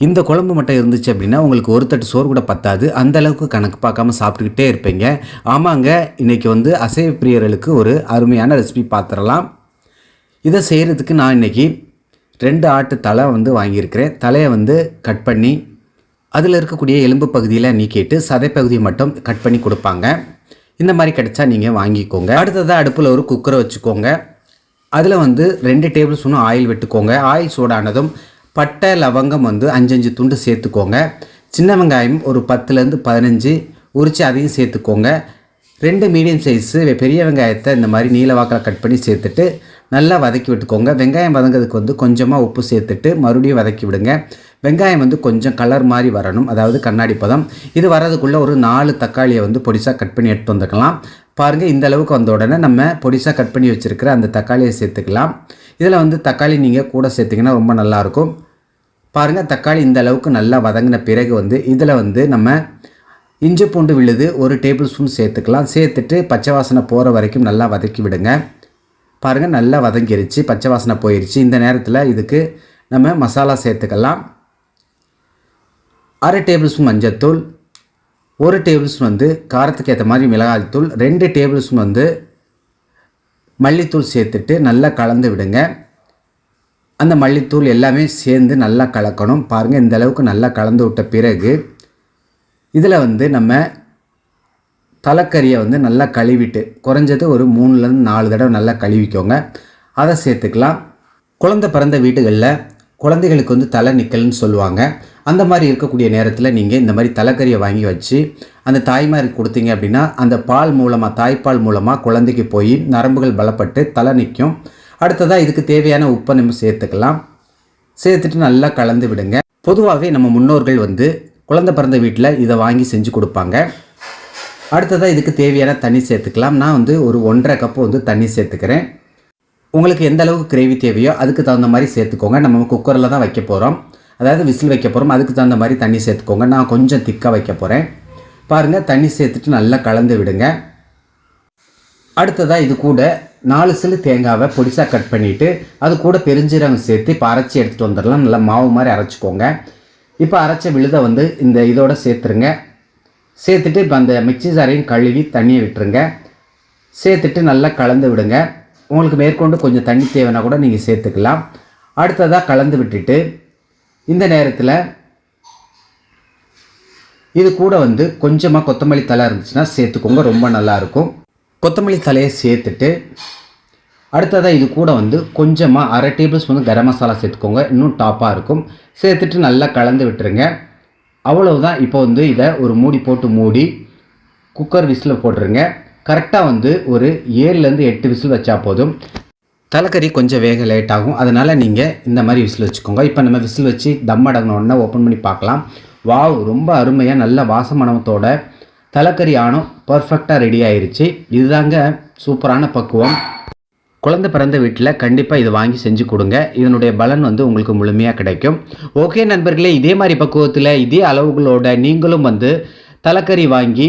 இந்த குழம்பு மட்டும் இருந்துச்சு அப்படின்னா உங்களுக்கு ஒரு தட்டு சோறு கூட பத்தாது. அந்த அளவுக்கு கணக்கு பார்க்காம சாப்பிட்டுக்கிட்டே இருப்பீங்க. ஆமாங்க இன்றைக்கி வந்து அசைவ பிரியர்களுக்கு ஒரு அருமையான ரெசிபி பார்த்துடலாம் இதை செய்கிறதுக்கு நான் இன்னைக்கு ரெண்டு ஆட்டு தலை வந்து வாங்கியிருக்கிறேன். தலையை வந்து கட் பண்ணி அதில் இருக்கக்கூடிய எலும்பு பகுதியில் நீக்கிட்டு சதைப்பகுதியை மட்டும் கட் பண்ணி கொடுப்பாங்க. இந்த மாதிரி கிடச்சா நீங்கள் வாங்கிக்கோங்க. அடுத்ததாக அடுப்பில் ஒரு குக்கரை வச்சுக்கோங்க. அதில் வந்து ரெண்டு டேபிள் ஸ்பூன் ஆயில் விட்டுக்கோங்க. ஆயில் சூடானதும் பட்டை லவங்கம் வந்து அஞ்சஞ்சு துண்டு சேர்த்துக்கோங்க. சின்ன வெங்காயம் ஒரு பத்துலேருந்து பதினஞ்சு உரித்து அதையும் சேர்த்துக்கோங்க. ரெண்டு மீடியம் சைஸு பெரிய வெங்காயத்தை இந்த மாதிரி நீல வாக்கில் கட் பண்ணி சேர்த்துட்டு நல்லா வதக்கி விட்டுக்கோங்க. வெங்காயம் வதங்கிறதுக்கு வந்து கொஞ்சமாக உப்பு சேர்த்துட்டு மறுபடியும் வதக்கி விடுங்க. வெங்காயம் வந்து கொஞ்சம் கலர் மாதிரி வரணும். அதாவது கண்ணாடி பதம். இது வர்றதுக்குள்ளே ஒரு நாலு தக்காளியை வந்து பொடிசாக கட் பண்ணி எடுத்து வந்துக்கலாம். பாருங்கள் இந்த அளவுக்கு வந்த உடனே நம்ம பொடிசாக கட் பண்ணி வச்சுருக்கிற அந்த தக்காளியை சேர்த்துக்கலாம். இதில் வந்து தக்காளி நீங்கள் கூட சேர்த்திங்கன்னா ரொம்ப நல்லாயிருக்கும் பாருங்கள் தக்காளி இந்த அளவுக்கு நல்லா வதங்கின பிறகு வந்து இதில் வந்து நம்ம இஞ்சி பூண்டு விழுது ஒரு டேபிள் ஸ்பூன் சேர்த்துக்கலாம். சேர்த்துட்டு பச்சை வாசனை போகிற வரைக்கும் நல்லா வதக்கி விடுங்க. பாருங்கள் நல்லா வதங்கிருச்சு பச்சை வாசனை போயிடுச்சு இந்த நேரத்தில் இதுக்கு நம்ம மசாலா சேர்த்துக்கலாம். அரை டேபிள் ஸ்பூன் மஞ்சத்தூள் ஒரு டேபிள் ஸ்பூன் வந்து காரத்துக்கு ஏற்ற மாதிரி மிளகாய் தூள் ரெண்டு டேபிள் ஸ்பூன் வந்து மல்லித்தூள் சேர்த்துட்டு நல்லா கலந்து விடுங்க. அந்த மல்லித்தூள் எல்லாமே சேர்ந்து நல்லா கலக்கணும். பாருங்கள் இந்த அளவுக்கு நல்லா கலந்து விட்ட பிறகு இதில் வந்து நம்ம தலைக்கறியை வந்து நல்லா கழுவிட்டு குறைஞ்சது ஒரு மூணுலேருந்து நாலு தடவை நல்லா கழுவிக்கோங்க. அதை சேர்த்துக்கலாம். குழந்தை பிறந்த வீடுகளில் குழந்தைகளுக்கு வந்து தலை நிக்கல்னு சொல்லுவாங்க. அந்த மாதிரி இருக்கக்கூடிய நேரத்தில் நீங்கள் இந்த மாதிரி தலைக்கறியை வாங்கி வச்சு அந்த தாய்மாருக்கு கொடுத்தீங்க அப்படின்னா அந்த பால் மூலமாக தாய்ப்பால் மூலமாக குழந்தைக்கு போய் நரம்புகள் பலப்பட்டு தலை நிற்கும் அடுத்ததாக இதுக்கு தேவையான உப்பை நம்ம சேர்த்துக்கலாம். சேர்த்துட்டு நல்லா கலந்து விடுங்க. பொதுவாகவே நம்ம முன்னோர்கள் வந்து குழந்தை பிறந்த வீட்டில் இதை வாங்கி செஞ்சு கொடுப்பாங்க. அடுத்ததாக இதுக்கு தேவையான தண்ணி சேர்த்துக்கலாம். நான் வந்து ஒரு ஒன்றரை கப்பு வந்து தண்ணி சேர்த்துக்கிறேன். உங்களுக்கு எந்த அளவுக்கு கிரேவி தேவையோ அதுக்கு தகுந்த மாதிரி சேர்த்துக்கோங்க. நம்ம குக்கரில் தான் வைக்க போகிறோம் அதாவது விசில் வைக்க போகிறோம் அதுக்கு தகுந்த மாதிரி தண்ணி சேர்த்துக்கோங்க. நான் கொஞ்சம் திக்காக வைக்க போகிறேன் பாருங்கள் தண்ணி சேர்த்துட்டு நல்லா கலந்து விடுங்க. அடுத்ததாக இது கூட நாலு சிலு தேங்காவை பொடிசாக கட் பண்ணிவிட்டு அது கூட பெருஞ்சீரகம் சேர்த்து இப்போ அரைச்சி எடுத்துகிட்டு வந்துடலாம். நல்லா மாவு மாதிரி அரைச்சிக்கோங்க. இப்போ அரைச்ச விழுதை வந்து இந்த இதோட சேர்த்துருங்க. சேர்த்துட்டு இப்போ அந்த மிக்சி சாரையும் கழுவி தண்ணியை விட்டுருங்க. சேர்த்துட்டு நல்லா கலந்து விடுங்க. உங்களுக்கு மேற்கொண்டு கொஞ்சம் தண்ணி தேவைன்னா கூட நீங்கள் சேர்த்துக்கலாம். அடுத்ததாக கலந்து விட்டுட்டு இந்த நேரத்தில் இது கூட வந்து கொஞ்சமாக கொத்தமல்லி தலை இருந்துச்சுன்னா சேர்த்துக்கோங்க. ரொம்ப நல்லாயிருக்கும் கொத்தமல்லி தலையை சேர்த்துட்டு அடுத்ததாக இது கூட வந்து கொஞ்சமாக அரை டேபிள் ஸ்பூன் கரம் மசாலா சேர்த்துக்கோங்க. இன்னும் டாப்பாக இருக்கும். சேர்த்துட்டு நல்லா கலந்து விட்டுருங்க. அவ்வளவுதான். இப்போ வந்து இதை ஒரு மூடி போட்டு மூடி குக்கர் விசில் போட்டுருங்க. கரெக்டாக வந்து ஒரு ஏழுலேருந்து எட்டு விசில் வச்சா போதும். தலைக்கறி கொஞ்சம் வேக லேட் ஆகும். அதனால் நீங்கள் இந்த மாதிரி விசில் வச்சுக்கோங்க. இப்போ நம்ம விசில் வச்சு தம் அடங்கின உடனே ஓப்பன் பண்ணி பார்க்கலாம். வாவ் ரொம்ப அருமையாக நல்ல வாசமனத்தோட தலைக்கறி ஆணும் பர்ஃபெக்டாக ரெடி ஆயிருச்சு. இதுதாங்க சூப்பரான பக்குவம். குழந்தை பிறந்த வீட்டில் கண்டிப்பாக இதை வாங்கி செஞ்சு கொடுங்க. இதனுடைய பலன் வந்து உங்களுக்கு முழுமையாக கிடைக்கும். ஓகே நண்பர்களே இதே மாதிரி பக்குவத்தில் இதே அளவுகளோட நீங்களும் வந்து தலைக்கறி வாங்கி